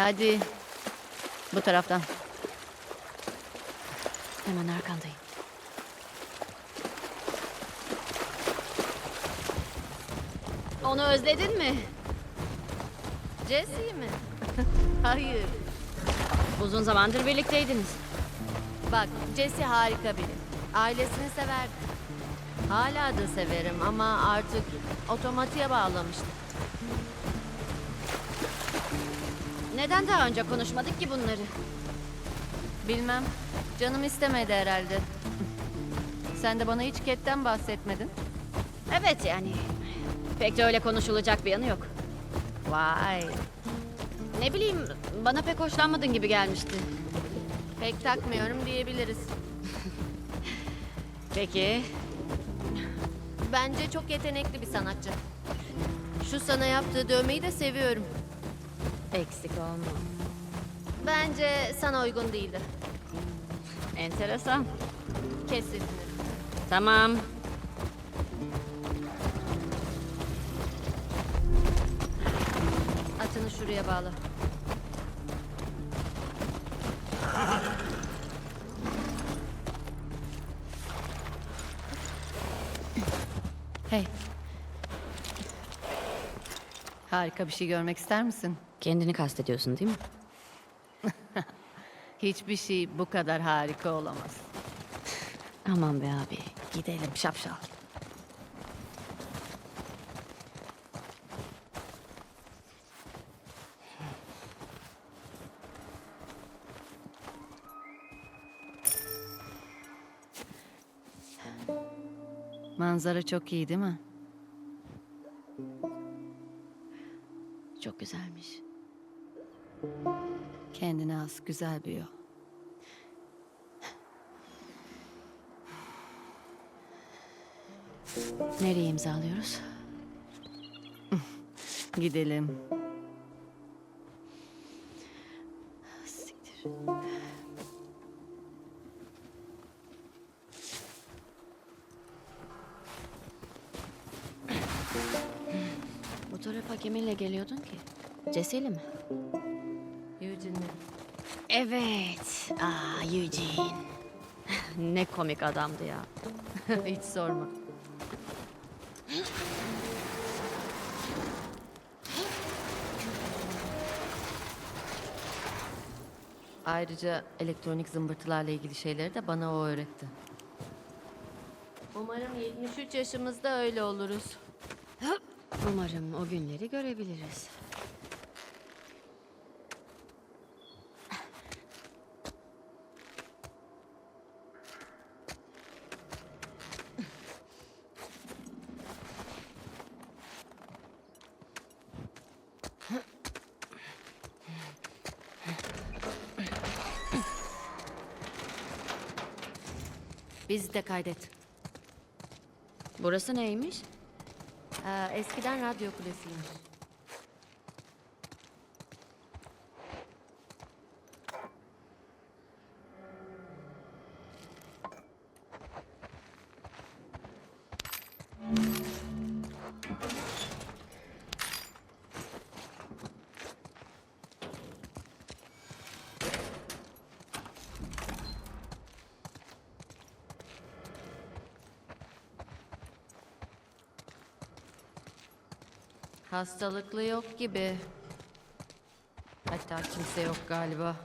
Hadi. Bu taraftan. Hemen arkandayım. Onu özledin mi? Jesse'yi mi? Hayır. Uzun zamandır birlikteydiniz. Bak Jesse harika biri. Ailesini severdi. Hala da severim ama artık otomatiğe bağlamıştım. Neden daha önce konuşmadık ki bunları? Bilmem. Canım istemedi herhalde. Sen de bana hiç Ket'ten bahsetmedin. Evet yani. Pek de öyle konuşulacak bir yanı yok. Vay. Ne bileyim bana pek hoşlanmadın gibi gelmişti. Pek takmıyorum diyebiliriz. Peki. Bence çok yetenekli bir sanatçı. Şu sana yaptığı dövmeyi de seviyorum. Eksik olma. Bence sana uygun değildi. Enteresan. Kes sesini. Tamam. Atını şuraya bağla. Hey. Harika bir şey görmek ister misin? Kendini kastediyorsun değil mi? Hiçbir şey bu kadar harika olamaz. Aman be abi. Gidelim şapşal. Manzara çok iyi değil mi? Çok güzelmiş. Kendine has güzel bir yol. Nereye imzalıyoruz? Gidelim. Siktir. Bu tarafa kiminle geliyordun ki? Cesi'yle mi? Eugene'le. Evet. Aa Eugene. ne komik adamdı ya. Hiç sorma. Ayrıca elektronik zımbırtılarla ilgili şeyleri de bana o öğretti. Umarım 73 yaşımızda öyle oluruz. Umarım o günleri görebiliriz. Bizi de kaydet. Burası neymiş? Ee, eskiden radyo kulesiymiş. Hastalıklı yok gibi. Hatta kimse yok galiba.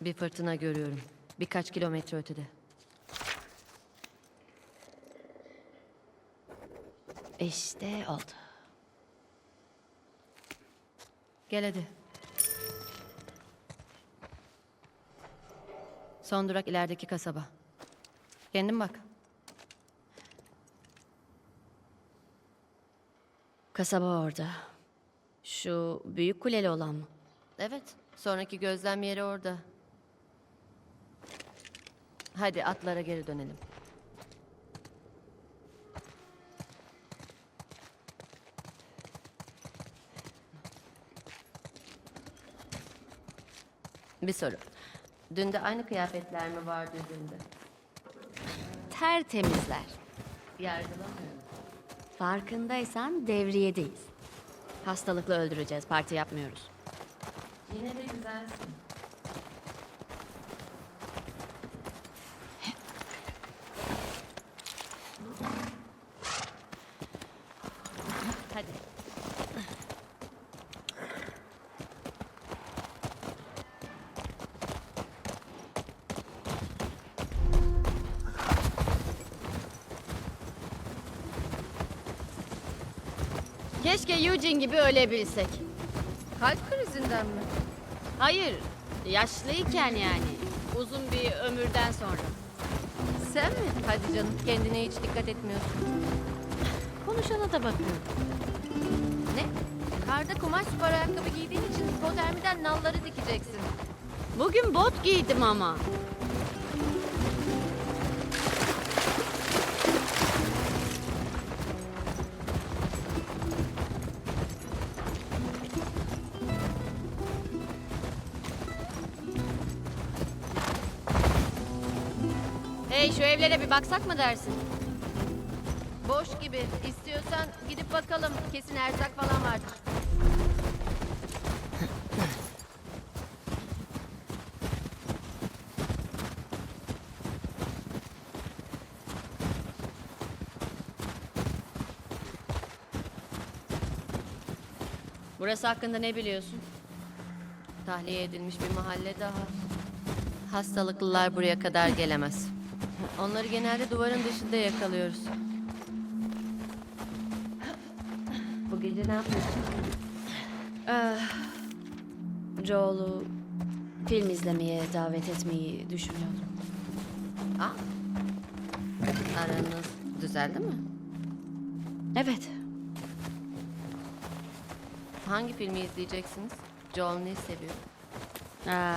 Bir fırtına görüyorum. Birkaç kilometre ötede. İşte oldu. Gel hadi. Son durak ilerideki kasaba. Kendin bak. Kasaba orada. Şu büyük kuleli olan mı? Evet, sonraki gözlem yeri orada. Hadi atlara geri dönelim. Bir soru. Dün de aynı kıyafetler mi vardı üzerinde? Tertemizler. Yargılamıyorum. Farkındaysan devriyedeyiz. Hastalıkla öldüreceğiz. Parti yapmıyoruz. Yine de güzelsin. Hadi. Keşke Eugene gibi ölebilsek. Kalp krizinden mi? Hayır, yaşlıyken yani. Uzun bir ömürden sonra. Sen mi? Hadi canım kendine hiç dikkat etmiyorsun. Konuşana da bakıyorum. Ne? Karda kumaş spor ayakkabı giydiğin için hipotermiden nalları dikeceksin. Bugün bot giydim ama. Baksak mı dersin? Boş gibi. İstiyorsan gidip bakalım. Kesin erzak falan vardır. Burası hakkında ne biliyorsun? Tahliye edilmiş bir mahalle daha. Hastalıklılar buraya kadar gelemez. Onları genelde duvarın dışında yakalıyoruz. Bu gece ne yapıyorsun? Joel'u film izlemeye davet etmeyi düşünüyordum. Aa, aranız düzeldi mi? Evet, Hangi filmi izleyeceksiniz? Joel ne seviyor? Aa,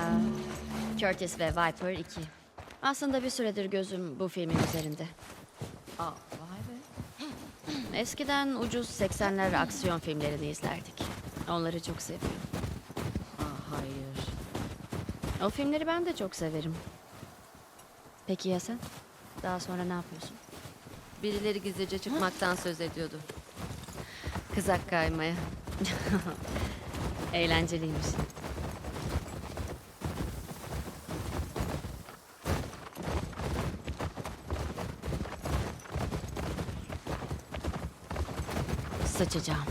Curtis ve Viper 2. Aslında bir süredir gözüm bu filmin üzerinde. Aa, vay be. Eskiden ucuz 80'ler aksiyon filmlerini izlerdik. Onları çok seviyorum. Aa, hayır. O filmleri ben de çok severim. Peki ya sen? Daha sonra ne yapıyorsun? Birileri gizlice çıkmaktan söz ediyordu. Kızak kaymaya. Eğlenceliymiş. Sıçacağım.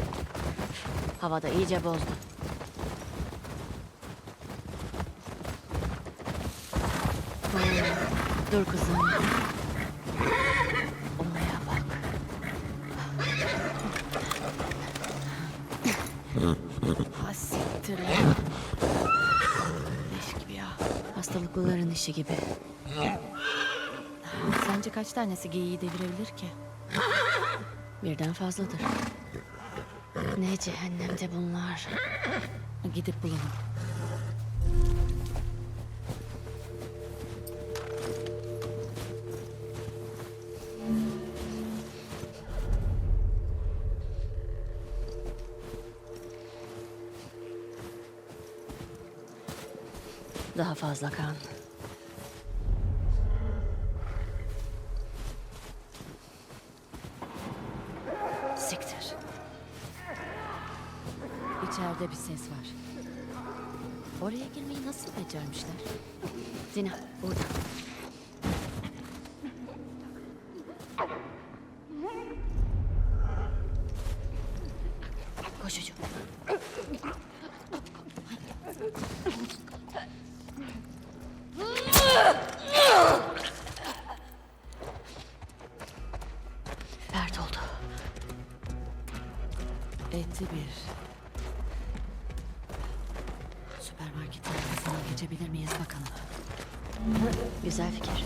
Havada iyice bozdu. Oo, Dur kızım. Olaya bak. Ha siktir lan. Leş gibi ya. Hastalıklıların işi gibi. Sence kaç tanesi geyiği devirebilir ki? Birden fazladır. Ne cehennemde bunlar. Gidip bulalım. Daha fazla kan. Dina burada. Koşucu. Pert oldu. Eti bir. Süpermarketin arkasına geçebilir miyiz bakalım. Güzel fikir.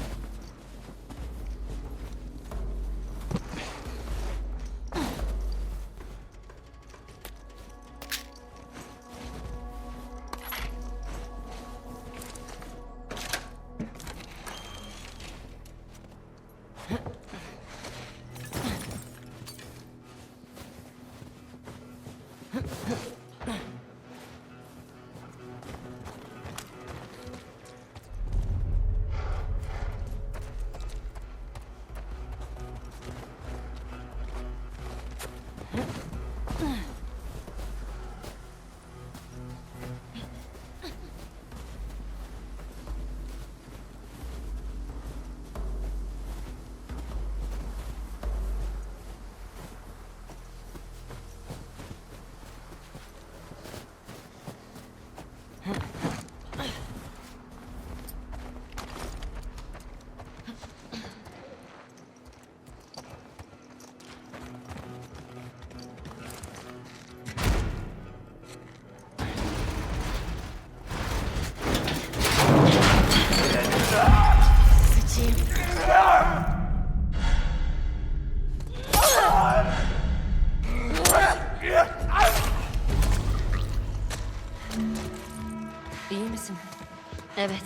Evet,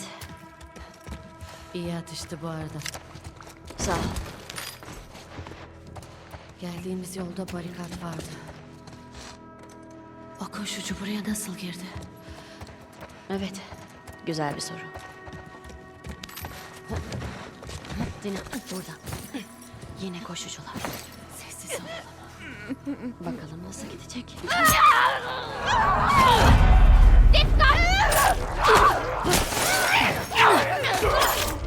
İyi atıştı bu arada. sağ ol. Geldiğimiz yolda barikat vardı. O koşucu buraya nasıl girdi? Evet, güzel bir soru. Dina, burada. Yine koşucular. Sessiz ol. Bakalım nasıl gidecek? Hepsi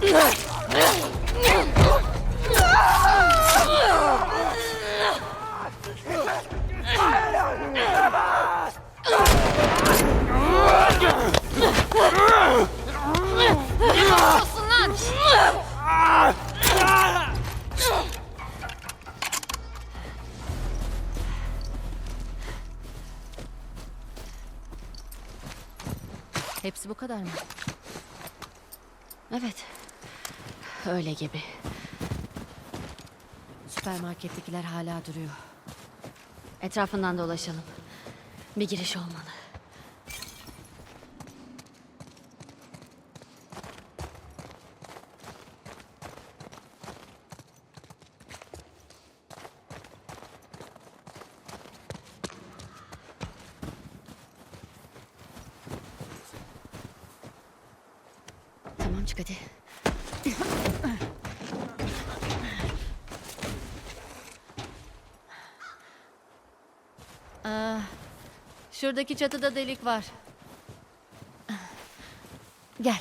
bu kadar mı? Evet, öyle gibi. Süpermarkettekiler hala duruyor. Etrafından dolaşalım. Bir giriş olmalı. Tamam çık hadi. Aa, şuradaki çatıda delik var. Gel.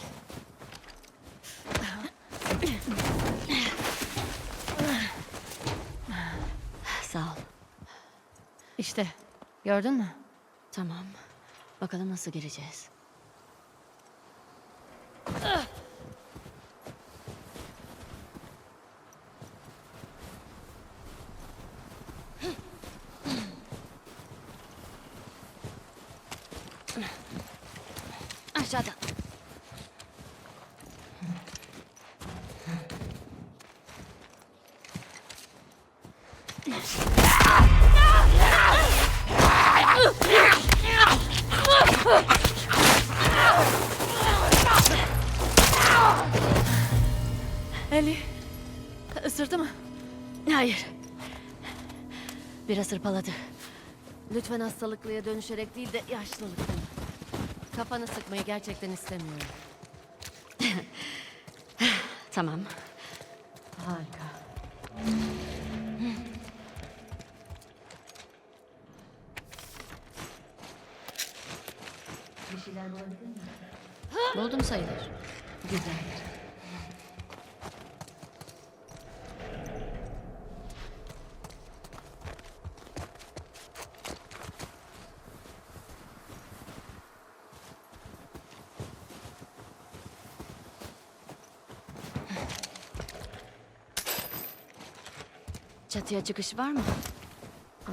Sağ ol. İşte gördün mü? Tamam. Bakalım nasıl gireceğiz. Aşağıdan. Eli ısırdı mı? Hayır. Biraz hırpaladı. Lütfen hastalıklıya dönüşerek değil de yaşlılıkla. Kafanı sıkmayı gerçekten istemiyorum. Tamam. Harika. Buldum sayılır. Güzel. Çatıya çıkış var mı? Aa,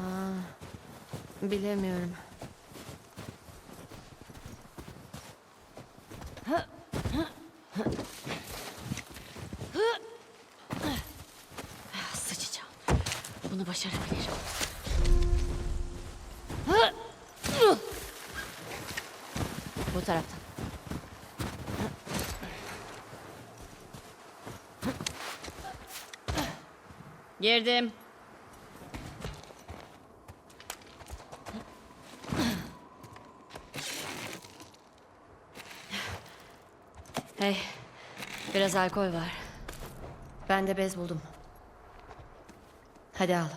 bilemiyorum. Sıçacağım. Bunu başarabilirim. Bu taraftan. Girdim. Biraz alkol var. Ben de bez buldum. Hadi al.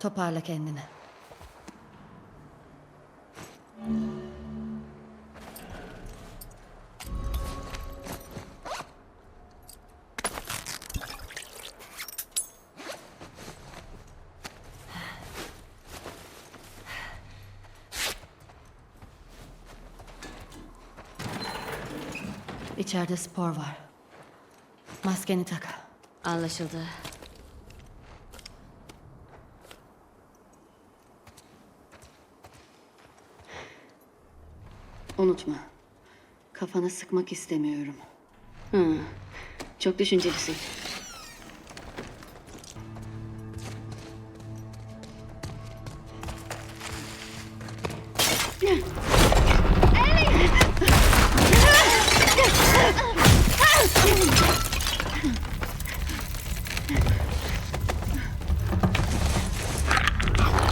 Toparla kendini. İçeride spor var. Maskeni tak. Anlaşıldı. Unutma. Kafana sıkmak istemiyorum. Hı, çok düşüncelisin.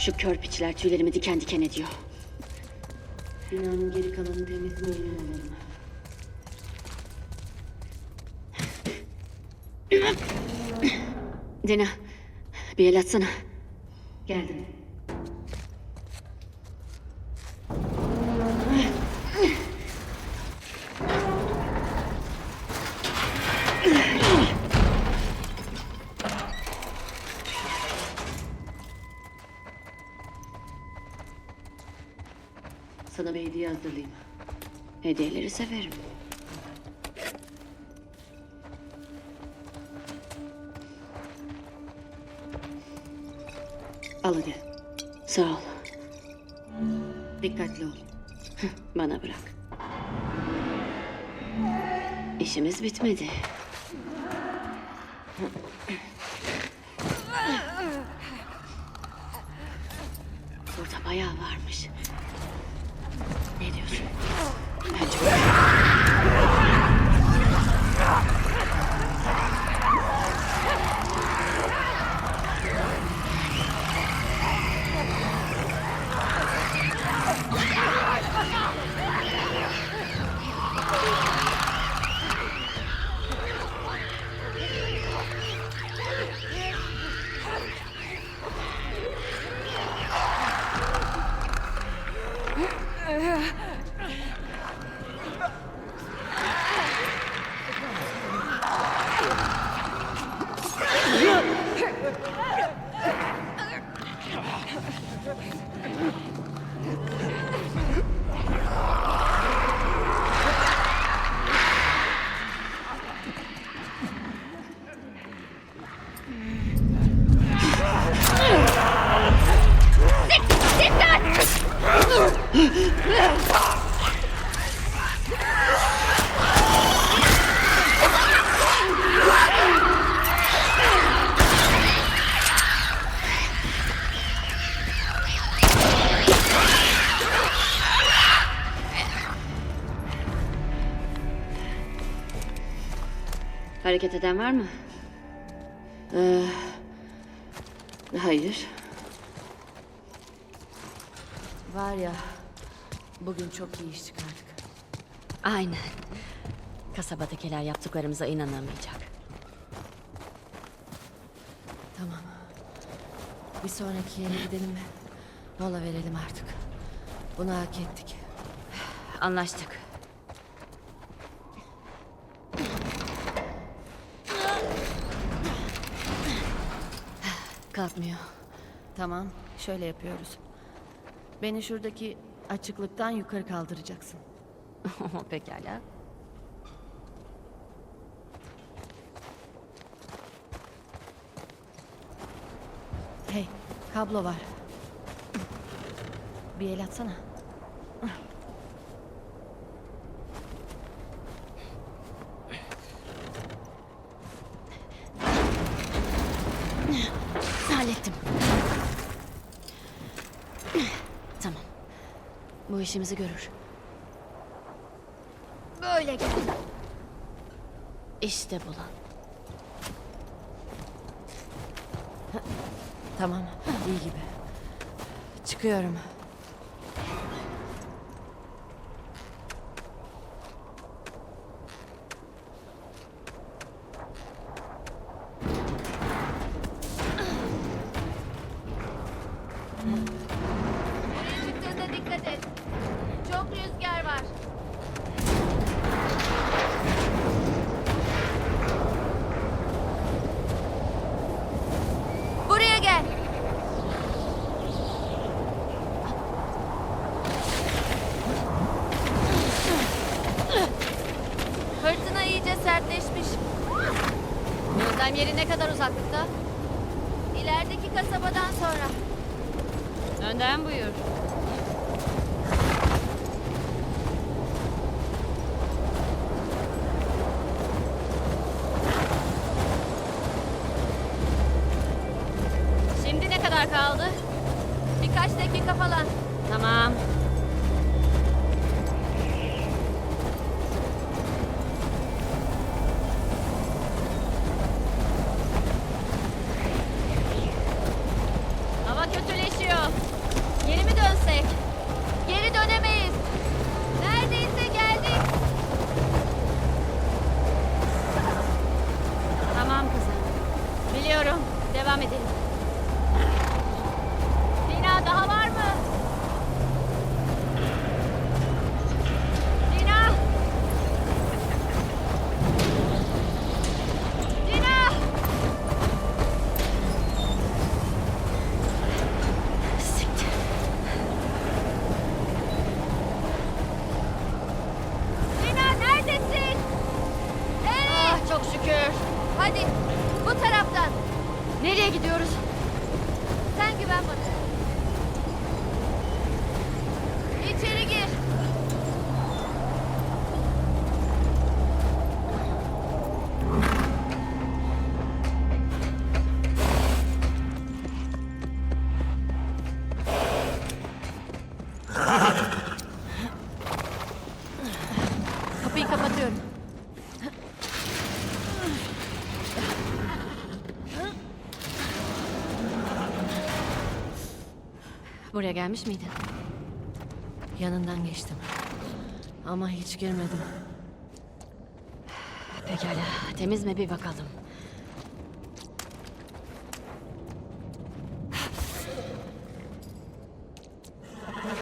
Şu kör piçler tüylerimi diken diken ediyor. Binanın geri kalanı temiz mi emin olalım. Dena, bir el atsana. Geldim. Hediyeleri severim. Al hadi. Sağ ol. Dikkatli ol. Bana bırak. İşimiz bitmedi. Burada bayağı varmış. Ne diyorsun? Bence Hareket eden var mı? Ee, hayır. Var ya, bugün çok iyi iş çıkardık. Aynen. Kasabadakiler yaptıklarımıza inanamayacak. Tamam. Bir sonraki yere gidelim mi? Mola verelim artık. Bunu hak ettik. Anlaştık. Kalkmıyor. Tamam, şöyle yapıyoruz. Beni şuradaki açıklıktan yukarı kaldıracaksın. Pekala. Hey, kablo var. Bir el atsana. Hallettim. Tamam. Bu işimizi görür. Böyle gel. İşte bulan. Tamam, iyi gibi. Çıkıyorum. Gözlem yeri ne kadar uzaklıkta? İlerideki kasabadan sonra. Önden buyur. Buraya gelmiş miydin? Yanından geçtim. Ama hiç girmedim. Pekala. Temiz mi bir bakalım.